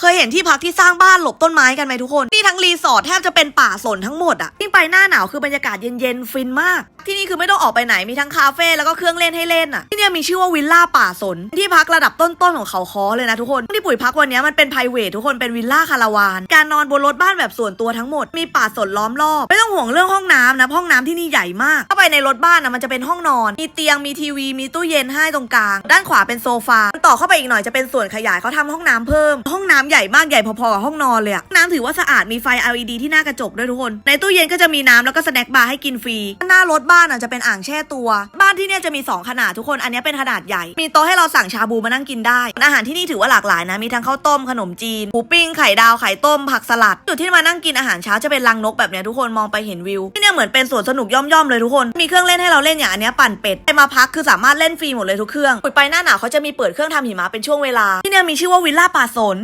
เคยเห็นที่พักที่สร้างบ้านหลบต้นไม้กันไหมทุกคน นี่ทั้งรีสอร์ทแทบจะเป็นป่าสนทั้งหมดอะยิ่งไปหน้าหนาวคือบรรยากาศเย็นๆฟินมาก ที่นี่คือไม่ต้องออกไปไหนมีทั้งคาเฟ่แล้วก็เครื่องเล่นให้เล่นอะที่นี่มีชื่อว่าวิลล่าป่าสน ที่พักระดับต้นๆของเขาคอเลยนะทุกคนที่ปุ๋ยพักวันนี้มันเป็นไพรเวททุกคนเป็นวิลล่าคาราวาน การนอนบนรถบ้านแบบส่วนตัวทั้งหมดมีป่าสนล้อมรอบไม่ต้องห่วงเรื่องห้องน้ำนะห้องน้ำที่นี่ใหญ่มากเข้าไปในรถบ้านนะมันจะเป็นห้องนอน มีเตียงมีทีวี มีตู้เย็นให้ตรงกลาง ด้านขวาเป็นโซฟาต่อเข้าไปอีกหน่อยจะเป็นส่วนขยายเขาทำห้องน้ำเพิ่ม ห้องน้ำใหญ่มากใหญ่พอๆกับห้องนอนเลยห้องน้ำถือว่าสะอาดมีไฟ LED ที่หน้ากระจกด้วยทุกคน ในตู้เย็นก็จะมีน้ำแล้วก็สแน็คบาร์ให้กินฟรีหน้ารถบ้านานอะจะเป็นอ่างแช่ตัว บ้านที่เนี่ยจะมี 2 ขนาดทุกคน อันนี้เป็นขนาดใหญ่ มีโต๊ะให้เราสั่งชาบูมานั่งกินได้ อาหารที่นี่ถือว่าหลากหลายนะ มีทั้งข้าวต้มขนมจีนหมูปิ้งไข่ดาวไข่ต้มผักสลัด จุดที่มานั่งกินอาหารเช้าจะเป็นรังนกแบบเนี้ยทุกคนมองไปเห็นวิว ที่เนี่ยเหมือนเป็นสวนสนุกย่อมๆเลยทุกคน มีเครื่องเล่นให้เราเล่นอย่างอันนี้ปั่นเป็ดไปมาพักคือสามารถเล่นฟรีหมดเลยทุกเครื่องไปหน้าหนาวเขาจะมีเปิดเครื่องทำหิมะเป็นช่วงเวลา ที่เนี่ยมีชื่อว่าวิลล่าป่าสน